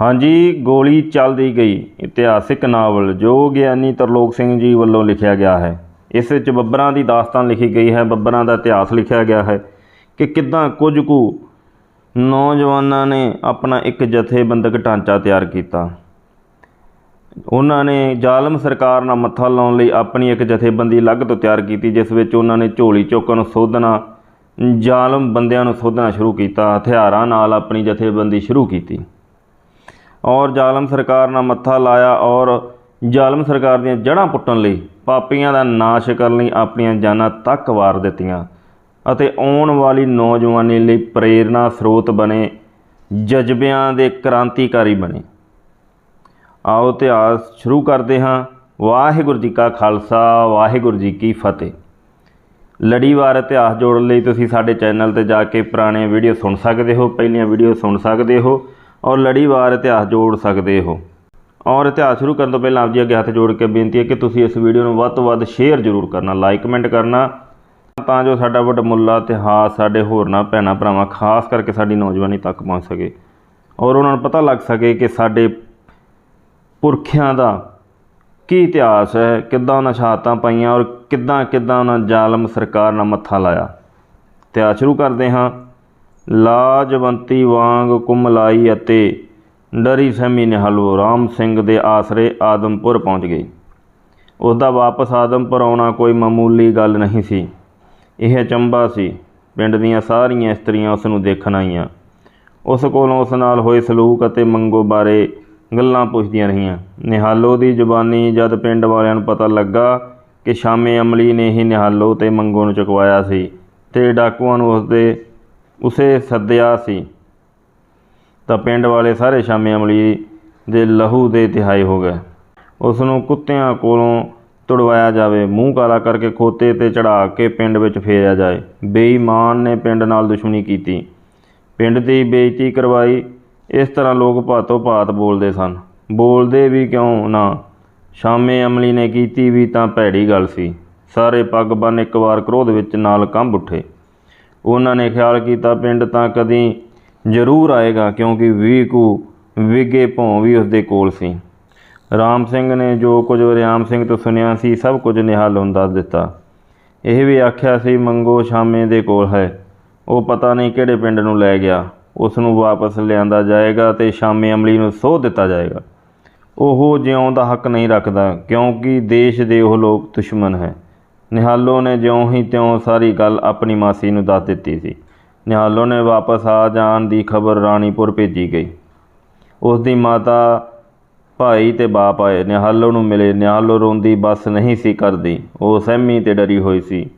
ਹਾਂਜੀ, ਗੋਲੀ ਚੱਲਦੀ ਗਈ। ਇਤਿਹਾਸਿਕ ਨਾਵਲ, ਜੋ ਗਿਆਨੀ ਤਰਲੋਕ ਸਿੰਘ ਜੀ ਵੱਲੋਂ ਲਿਖਿਆ ਗਿਆ ਹੈ। ਇਸ ਵਿੱਚ ਬੱਬਰਾਂ ਦੀ ਦਾਸਤਾਨ ਲਿਖੀ ਗਈ ਹੈ, ਬੱਬਰਾਂ ਦਾ ਇਤਿਹਾਸ ਲਿਖਿਆ ਗਿਆ ਹੈ ਕਿ ਕਿੱਦਾਂ ਕੁਝ ਕੁ ਨੌਜਵਾਨਾਂ ਨੇ ਆਪਣਾ ਇੱਕ ਜਥੇਬੰਦਕ ਢਾਂਚਾ ਤਿਆਰ ਕੀਤਾ। ਉਹਨਾਂ ਨੇ ਜ਼ਾਲਮ ਸਰਕਾਰ ਨਾਲ ਮੱਥਾ ਲਾਉਣ ਲਈ ਆਪਣੀ ਇੱਕ ਜਥੇਬੰਦੀ ਅਲੱਗ ਤੋਂ ਤਿਆਰ ਕੀਤੀ, ਜਿਸ ਵਿੱਚ ਉਹਨਾਂ ਨੇ ਝੋਲੀ ਚੁੱਕਣ, ਸੋਧਣਾ, ਜ਼ਾਲਮ ਬੰਦਿਆਂ ਨੂੰ ਸੋਧਣਾ ਸ਼ੁਰੂ ਕੀਤਾ, ਹਥਿਆਰਾਂ ਨਾਲ ਆਪਣੀ ਜਥੇਬੰਦੀ ਸ਼ੁਰੂ ਕੀਤੀ। ਔਰ ਜ਼ਾਲਮ ਸਰਕਾਰ ਨਾਲ ਮੱਥਾ ਲਾਇਆ ਔਰ ਜ਼ਾਲਮ ਸਰਕਾਰ ਦੀਆਂ ਜੜ੍ਹਾਂ ਪੁੱਟਣ ਲਈ ਪਾਪੀਆਂ ਦਾ ਨਾਸ਼ ਕਰਨ ਲਈ ਆਪਣੀਆਂ ਜਾਨਾਂ ਤੱਕ ਵਾਰ ਦਿੱਤੀਆਂ ਅਤੇ ਆਉਣ ਵਾਲੀ ਨੌਜਵਾਨੀ ਲਈ ਪ੍ਰੇਰਨਾ ਸਰੋਤ ਬਣੇ, ਜਜ਼ਬਿਆਂ ਦੇ ਕ੍ਰਾਂਤੀਕਾਰੀ ਬਣੇ। ਆਓ ਇਤਿਹਾਸ ਸ਼ੁਰੂ ਕਰਦੇ ਹਾਂ। ਵਾਹਿਗੁਰੂ ਜੀ ਕਾ ਖਾਲਸਾ, ਵਾਹਿਗੁਰੂ ਜੀ ਕੀ ਫਤਿਹ। ਲੜੀਵਾਰ ਇਤਿਹਾਸ ਜੋੜਨ ਲਈ ਤੁਸੀਂ ਸਾਡੇ ਚੈਨਲ ਤੇ ਜਾ ਕੇ ਪੁਰਾਣੇ ਵੀਡੀਓ ਸੁਣ ਸਕਦੇ ਹੋ, ਪਹਿਲੀਆਂ ਵੀਡੀਓ ਸੁਣ ਸਕਦੇ ਹੋ। ਔਰ ਲੜੀਵਾਰ ਇਤਿਹਾਸ ਜੋੜ ਸਕਦੇ ਹੋ। ਔਰ ਇਤਿਹਾਸ ਸ਼ੁਰੂ ਕਰਨ ਤੋਂ ਪਹਿਲਾਂ ਆਪ ਜੀ ਅੱਗੇ ਹੱਥ ਜੋੜ ਕੇ ਬੇਨਤੀ ਹੈ ਕਿ ਤੁਸੀਂ ਇਸ ਵੀਡੀਓ ਨੂੰ ਵੱਧ ਤੋਂ ਵੱਧ ਸ਼ੇਅਰ ਜ਼ਰੂਰ ਕਰਨਾ ਲਾਈਕ ਕਮੈਂਟ ਕਰਨਾ। ਤਾਂ ਜੋ ਸਾਡਾ ਵੱਡਮੁੱਲਾ ਇਤਿਹਾਸ, ਸਾਡੇ ਹੋਰਨਾਂ ਭੈਣਾਂ ਭਰਾਵਾਂ ਖਾਸ ਕਰਕੇ ਸਾਡੀ ਨੌਜਵਾਨੀ ਤੱਕ ਪਹੁੰਚ ਸਕੇ। ਔਰ ਉਹਨਾਂ ਨੂੰ ਪਤਾ ਲੱਗ ਸਕੇ ਕਿ ਸਾਡੇ ਪੁਰਖਿਆਂ ਦਾ ਕੀ ਇਤਿਹਾਸ ਹੈ, ਕਿੱਦਾਂ ਉਹਨਾਂ ਸ਼ਹਾਦਤਾਂ ਪਾਈਆਂ ਔਰ ਕਿੱਦਾਂ ਕਿੱਦਾਂ ਉਹਨਾਂ ਜ਼ਾਲਮ ਸਰਕਾਰ ਨਾਲ ਮੱਥਾ ਲਾਇਆ। ਇਤਿਹਾਸ ਸ਼ੁਰੂ ਕਰਦੇ ਹਾਂ। ਲਾਜਵੰਤੀ ਵਾਂਗ ਕੁਮਲਾਈ ਅਤੇ ਡਰੀ ਸਹਿਮੀ ਨਿਹਲੋ ਰਾਮ ਸਿੰਘ ਦੇ ਆਸਰੇ ਆਦਮਪੁਰ ਪਹੁੰਚ ਗਈ। ਉਸ ਦਾ ਵਾਪਸ ਆਦਮਪੁਰ ਆਉਣਾ ਕੋਈ ਮਾਮੂਲੀ ਗੱਲ ਨਹੀਂ ਸੀ। ਇਹ ਅਚੰਭਾ ਸੀ। ਪਿੰਡ ਦੀਆਂ ਸਾਰੀਆਂ ਇਸਤਰੀਆਂ ਉਸ ਨੂੰ ਦੇਖਣ ਆਈਆਂ। ਉਸ ਕੋਲੋਂ ਉਸ ਨਾਲ ਹੋਏ ਸਲੂਕ ਅਤੇ ਮੰਗੋ ਬਾਰੇ ਗੱਲਾਂ ਪੁੱਛਦੀਆਂ ਰਹੀਆਂ। ਨਿਹਾਲੋ ਦੀ ਜ਼ੁਬਾਨੀ ਜਦ ਪਿੰਡ ਵਾਲਿਆਂ ਨੂੰ ਪਤਾ ਲੱਗਾ ਕਿ ਸ਼ਾਮੇ ਅਮਲੀ ਨੇ ਹੀ ਨਿਹਾਲੋ ਤੇ ਮੰਗੋ ਨੂੰ ਚੁਕਵਾਇਆ ਸੀ ਤੇ ਡਾਕੂਆਂ ਨੂੰ ਉਸਦੇ ਉਸੇ ਸੱਦਿਆ ਸੀ। ਤਾਂ ਪਿੰਡ ਵਾਲੇ ਸਾਰੇ ਸ਼ਾਮੇ ਅਮਲੀ ਦੇ ਲਹੂ ਦੇ ਤਿਹਾਈ ਹੋ ਗਏ। ਉਸ ਨੂੰ ਕੁੱਤਿਆਂ ਕੋਲੋਂ ਤੁੜਵਾਇਆ ਜਾਵੇ, ਮੂੰਹ ਕਾਲਾ ਕਰਕੇ ਖੋਤੇ ਤੇ ਚੜਾ ਕੇ ਪਿੰਡ ਵਿੱਚ ਫੇਰਿਆ ਜਾਏ। ਬੇਈਮਾਨ ਨੇ ਪਿੰਡ ਨਾਲ ਦੁਸ਼ਮਣੀ ਕੀਤੀ। ਪਿੰਡ ਦੀ ਬੇਇੱਜ਼ਤੀ ਕਰਵਾਈ, ਇਸ ਤਰ੍ਹਾਂ ਲੋਕ ਭਾਤੋ ਭਾਤ ਬੋਲਦੇ ਸਨ। ਬੋਲਦੇ ਵੀ ਕਿਉਂ ਨਾ? ਸ਼ਾਮੇ ਅਮਲੀ ਨੇ ਕੀਤੀ ਵੀ ਤਾਂ ਭੈੜੀ ਗੱਲ ਸੀ। ਸਾਰੇ ਪੱਗ ਬੰਨ ਇੱਕ ਵਾਰ ਕ੍ਰੋਧ ਵਿੱਚ ਨਾਲ ਕੰਬ ਉੱਠੇ। ਉਹਨਾਂ ਨੇ ਖਿਆਲ ਕੀਤਾ ਪਿੰਡ ਤਾਂ ਕਦੀ ਜ਼ਰੂਰ ਆਏਗਾ ਕਿਉਂਕਿ ਵੀਹ ਕੁ ਵਿਗੇ ਭੌਂ ਵੀ ਉਸਦੇ ਕੋਲ ਸੀ। ਰਾਮ ਸਿੰਘ ਨੇ ਜੋ ਕੁਝ ਰਿਆਮ ਸਿੰਘ ਤੋਂ ਸੁਣਿਆ ਸੀ, ਸਭ ਕੁਝ ਨਿਹਾਲ ਨੂੰ ਦੱਸ ਦਿੱਤਾ। ਇਹ ਵੀ ਆਖਿਆ ਸੀ, ਮੰਗੋ ਸ਼ਾਮੇ ਦੇ ਕੋਲ ਹੈ। ਉਹ ਪਤਾ ਨਹੀਂ ਕਿਹੜੇ ਪਿੰਡ ਨੂੰ ਲੈ ਗਿਆ। ਉਸ ਨੂੰ ਵਾਪਸ ਲਿਆਂਦਾ ਜਾਏਗਾ ਤੇ ਸ਼ਾਮੇ ਅਮਲੀ ਨੂੰ ਸੋਧ ਦਿੱਤਾ ਜਾਏਗਾ। ਉਹ ਜਿਉਂ ਦਾ ਹੱਕ ਨਹੀਂ ਰੱਖਦਾ, ਕਿਉਂਕਿ ਦੇਸ਼ ਦੇ ਉਹ ਲੋਕ ਦੁਸ਼ਮਣ ਹੈ। ਨਿਹਾਲੋ ਨੇ ਜਿਉਂ ਹੀ ਤਿਉਂ ਸਾਰੀ ਗੱਲ ਆਪਣੀ ਮਾਸੀ ਨੂੰ ਦੱਸ ਦਿੱਤੀ ਸੀ। ਨਿਹਾਲੋ ਨੇ ਵਾਪਸ ਆ ਜਾਣ ਦੀ ਖਬਰ ਰਾਣੀਪੁਰ ਭੇਜੀ ਗਈ। ਉਸ ਦੀ ਮਾਤਾ, ਭਾਈ ਤੇ ਬਾਪ ਆਏ। ਨਿਹਾਲੋ ਨੂੰ ਮਿਲੇ। ਨਿਹਾਲੋ ਰੋਂਦੀ, ਬਸ ਨਹੀਂ ਸੀ ਕਰਦੀ। ਉਹ ਸਹਿਮੀ ਤੇ ਡਰੀ ਹੋਈ ਸੀ।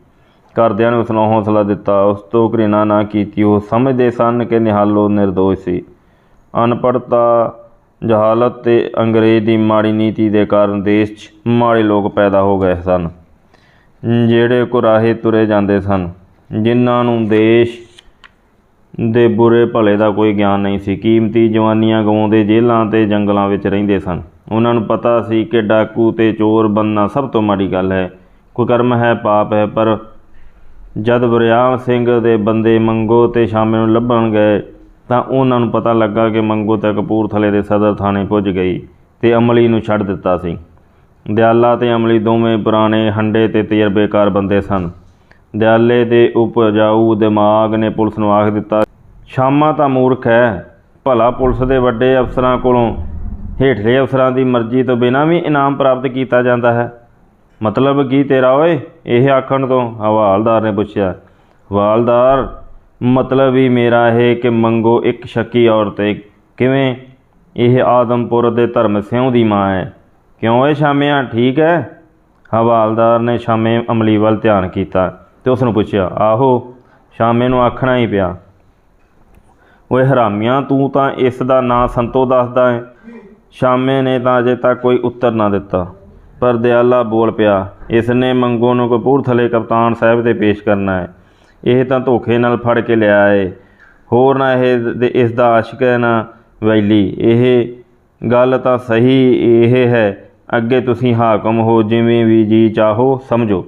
ਘਰਦਿਆਂ ਨੇ ਉਸ ਨੂੰ ਹੌਸਲਾ ਦਿੱਤਾ। ਉਸ ਤੋਂ ਘ੍ਰਿਣਾ ਨਾ ਕੀਤੀ। ਉਹ ਸਮਝਦੇ ਸਨ ਕਿ ਨਿਹਾਲੋ ਨਿਰਦੋਸ਼ ਸੀ। ਅਨਪੜ੍ਹਤਾ, ਜਹਾਲਤ ਤੇ ਅੰਗਰੇਜ਼ ਦੀ ਮਾੜੀ ਨੀਤੀ ਦੇ ਕਾਰਨ ਦੇਸ਼ 'ਚ ਮਾੜੇ ਲੋਕ ਪੈਦਾ ਹੋ ਗਏ ਸਨ। ਜਿਹੜੇ ਕੁਰਾਹੇ ਤੁਰੇ ਜਾਂਦੇ ਸਨ, ਜਿਨ੍ਹਾਂ ਨੂੰ ਦੇਸ਼ ਦੇ ਬੁਰੇ ਭਲੇ ਦਾ ਕੋਈ ਗਿਆਨ ਨਹੀਂ ਸੀ। ਕੀਮਤੀ ਜਵਾਨੀਆਂ ਗਵਾਉਂਦੇ ਜੇਲ੍ਹਾਂ ਤੇ ਜੰਗਲਾਂ ਵਿੱਚ ਰਹਿੰਦੇ ਸਨ। ਉਹਨਾਂ ਨੂੰ ਪਤਾ ਸੀ ਕਿ ਡਾਕੂ ਤੇ ਚੋਰ ਬਣਨਾ ਸਭ ਤੋਂ ਮਾੜੀ ਗੱਲ ਹੈ। ਕੁਕਰਮ ਹੈ ਪਾਪ ਹੈ, ਪਰ ਜਦ ਬਰਿਆਮ ਸਿੰਘ ਦੇ ਬੰਦੇ ਮੰਗੋ ਤੇ ਸ਼ਾਮੇ ਨੂੰ ਲੱਭਣ ਗਏ, ਤਾਂ ਉਹਨਾਂ ਨੂੰ ਪਤਾ ਲੱਗਾ ਕਿ ਮੰਗੋ ਤਾਂ ਕਪੂਰਥਲੇ ਦੇ ਸਦਰ ਥਾਣੇ ਪੁੱਜ ਗਈ ਤੇ ਅਮਲੀ ਨੂੰ ਛੱਡ ਦਿੱਤਾ ਸੀ। ਦਿਆਲਾ ਤੇ ਅਮਲੀ ਦੋਵੇਂ ਪੁਰਾਣੇ ਹੰਡੇ ਤੇ ਤਜਰਬੇਕਾਰ ਬੰਦੇ ਸਨ। ਦਿਆਲੇ ਦੇ ਉਪਜਾਊ ਦਿਮਾਗ ਨੇ ਪੁਲਿਸ ਨੂੰ ਆਖ ਦਿੱਤਾ, ਸ਼ਾਮਾ ਤਾਂ ਮੂਰਖ ਹੈ ਭਲਾ ਪੁਲਿਸ ਦੇ ਵੱਡੇ ਅਫਸਰਾਂ ਕੋਲੋਂ ਹੇਠਲੇ ਅਫਸਰਾਂ ਦੀ ਮਰਜ਼ੀ ਤੋਂ ਬਿਨਾਂ ਵੀ ਇਨਾਮ ਪ੍ਰਾਪਤ ਕੀਤਾ ਜਾਂਦਾ ਹੈ। ਮਤਲਬ ਕੀ ਤੇਰਾ ਓਏ? ਇਹ ਆਖਣ ਤੋਂ ਹਵਾਲਦਾਰ ਨੇ ਪੁੱਛਿਆ ਹਵਾਲਦਾਰ ਮਤਲਬ ਹੀ ਮੇਰਾ ਇਹ ਕਿ ਮੰਗੋ ਇੱਕ ਸ਼ੱਕੀ ਔਰਤ ਹੈ ਕਿਵੇਂ? ਇਹ ਆਦਮਪੁਰ ਦੇ ਧਰਮ ਸਿਉਂ ਦੀ ਮਾਂ ਹੈ ਕਿਉਂ ਏ ਸ਼ਾਮਿਆਂ ਠੀਕ ਹੈ। ਹਵਾਲਦਾਰ ਨੇ ਸ਼ਾਮੇ ਅਮਲੀ ਵੱਲ ਧਿਆਨ ਕੀਤਾ ਤੇ ਉਸ ਨੂੰ ਪੁੱਛਿਆ, ਆਹੋ, ਸ਼ਾਮੇ ਨੂੰ ਆਖਣਾ ਹੀ ਪਿਆ। ਓਏ ਹਰਾਮੀਆਂ, ਤੂੰ ਤਾਂ ਇਸ ਦਾ ਨਾਂ ਸੰਤੋ ਦੱਸਦਾ ਹੈ। ਸ਼ਾਮੇ ਨੇ ਤਾਂ ਅਜੇ ਤੱਕ ਕੋਈ ਉੱਤਰ ਨਾ ਦਿੱਤਾ। ਪਰ ਦਿਆਲਾ ਬੋਲ ਪਿਆ, ਇਸ ਨੇ ਮੰਗੋ ਨੂੰ ਕਪੂਰਥਲੇ ਕਪਤਾਨ ਸਾਹਿਬ 'ਤੇ ਪੇਸ਼ ਕਰਨਾ ਹੈ। ਇਹ ਤਾਂ ਧੋਖੇ ਨਾਲ ਫੜ ਕੇ ਲਿਆ ਏ। ਹੋਰ ਨਾ ਇਹ ਦੇ- ਇਸ ਦਾ ਆਸ਼ਿਕ ਹੈ ਨਾ ਵੈਲੀ। ਇਹ ਗੱਲ ਤਾਂ ਸਹੀ ਇਹ ਹੈ। ਅੱਗੇ ਤੁਸੀਂ ਹਾਕਮ ਹੋ, ਜਿਵੇਂ ਵੀ ਜੀ ਚਾਹੋ, ਸਮਝੋ।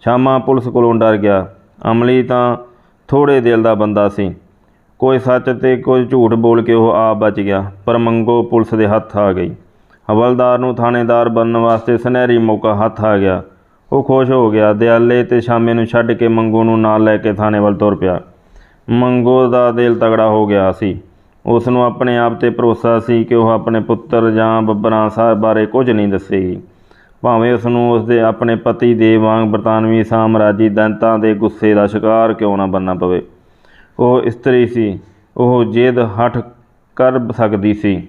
ਸ਼ਾਮਾ ਪੁਲਿਸ ਕੋਲੋਂ ਡਰ ਗਿਆ। ਅਮਲੀ ਤਾਂ ਥੋੜੇ ਦਿਲ ਦਾ ਬੰਦਾ ਸੀ। ਕੋਈ ਸੱਚ ਤੇ ਕੋਈ ਝੂਠ ਬੋਲ ਕੇ ਉਹ ਆਪ ਬਚ ਗਿਆ, ਪਰ ਮੰਗੋ ਪੁਲਿਸ ਦੇ ਹੱਥ ਆ ਗਈ। ਹਵਲਦਾਰ ਨੂੰ ਥਾਣੇਦਾਰ ਬਣਨ ਵਾਸਤੇ ਸੁਨਹਿਰੀ ਮੌਕਾ ਹੱਥ ਆ ਗਿਆ। ਉਹ ਖੁਸ਼ ਹੋ ਗਿਆ। ਦਿਆਲੇ ਤੇ ਸ਼ਾਮੇ ਨੂੰ ਛੱਡ ਕੇ ਮੰਗੋ ਨੂੰ ਨਾਲ ਲੈ ਕੇ ਥਾਣੇ ਵੱਲ ਤੁਰ ਪਿਆ। ਮੰਗੋ ਦਾ ਦਿਲ ਤਗੜਾ ਹੋ ਗਿਆ ਸੀ। ਉਸ ਨੂੰ ਆਪਣੇ ਆਪ ਤੇ ਭਰੋਸਾ ਸੀ ਕਿ ਉਹ ਆਪਣੇ ਪੁੱਤਰ ਜਾਂ ਬੱਬਰਾਂ ਸਾਹਿਬ ਬਾਰੇ ਕੁਝ ਨਹੀਂ ਦੱਸੇਗੀ। ਭਾਵੇਂ ਉਸ ਨੂੰ ਉਸ ਦੇ ਆਪਣੇ ਪਤੀ ਦੇ ਵਾਂਗ ਬਰਤਾਨਵੀ ਸਾਮਰਾਜੀ ਦੰਤਾਂ ਦੇ ਗੁੱਸੇ ਦਾ ਸ਼ਿਕਾਰ ਕਿਉਂ ਨਾ ਬਣਨਾ ਪਵੇ। ਉਹ ਇਸਤਰੀ ਸੀ। ਉਹ ਜੇਦ ਹੱਠ ਕਰ ਸਕਦੀ ਸੀ।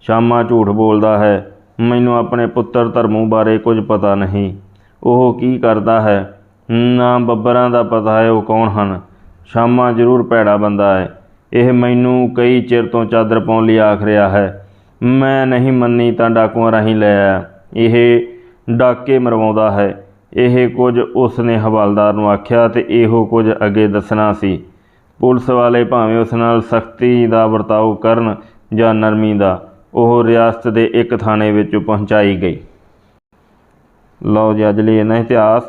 ਸ਼ਾਮਾ ਝੂਠ ਬੋਲਦਾ ਹੈ, ਮੈਨੂੰ ਆਪਣੇ ਪੁੱਤਰ ਧਰਮੂ ਬਾਰੇ ਕੁਝ ਪਤਾ ਨਹੀਂ। ਉਹ ਕੀ ਕਰਦਾ ਹੈ? ਨਾ ਬੱਬਰਾਂ ਦਾ ਪਤਾ ਹੈ ਉਹ ਕੌਣ ਹਨ। ਸ਼ਾਮਾ ਜ਼ਰੂਰ ਭੈੜਾ ਬੰਦਾ ਹੈ। ਇਹ ਮੈਨੂੰ ਕਈ ਚਿਰ ਤੋਂ ਚਾਦਰ ਪਾਉਣ ਲਈ ਆਖ ਰਿਹਾ ਹੈ। ਮੈਂ ਨਹੀਂ ਮੰਨੀ ਤਾਂ ਡਾਕੂਆਂ ਰਾਹੀਂ ਲੈ ਆਇਆ। ਇਹ ਡਾਕੇ ਮਰਵਾਉਂਦਾ ਹੈ। ਇਹ ਕੁਝ ਉਸ ਨੇ ਹਵਾਲਦਾਰ ਨੂੰ ਆਖਿਆ ਤੇ ਇਹੋ ਕੁਝ ਅੱਗੇ ਦੱਸਣਾ ਸੀ। ਪੁਲਿਸ ਵਾਲੇ ਭਾਵੇਂ ਉਸ ਨਾਲ ਸਖਤੀ ਦਾ ਵਰਤਾਓ ਕਰਨ ਜਾਂ ਨਰਮੀ ਦਾ, ਉਹ ਰਿਆਸਤ ਦੇ ਇੱਕ ਥਾਣੇ ਵਿੱਚ ਪਹੁੰਚਾਈ ਗਈ। ਲਓ ਜੀ, ਅੱਜ ਲਈ ਇਹਨਾਂ ਇਤਿਹਾਸ।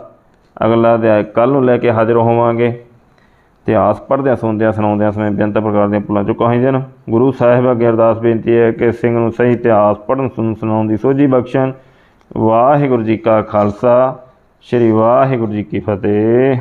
ਅਗਲਾ ਅਧਿਆਇ ਕੱਲ ਨੂੰ ਲੈ ਕੇ ਹਾਜ਼ਰ ਹੋਵਾਂਗੇ। ਇਤਿਹਾਸ ਪੜ੍ਹਦਿਆਂ ਸੁਣਦਿਆਂ ਸੁਣਾਉਂਦਿਆਂ ਸਮੇਂ ਬੇਅੰਤ ਪ੍ਰਕਾਰ ਦੀਆਂ ਭੁੱਲਾਂ ਚੁੱਕਾਂ ਹੋਈਆਂ ਹਨ ਗੁਰੂ ਸਾਹਿਬ ਅੱਗੇ ਅਰਦਾਸ ਬੇਨਤੀ ਹੈ ਕਿ ਸਿੰਘ ਨੂੰ ਸਹੀ ਇਤਿਹਾਸ ਪੜ੍ਹਨ, ਸੁਣਨ, ਸੁਣਾਉਣ ਦੀ ਸੋਝੀ ਬਖਸ਼ਣ। ਵਾਹਿਗੁਰੂ ਜੀ ਕਾ ਖਾਲਸਾ, ਸ੍ਰੀ ਵਾਹਿਗੁਰੂ ਜੀ ਕੀ ਫਤਿਹ।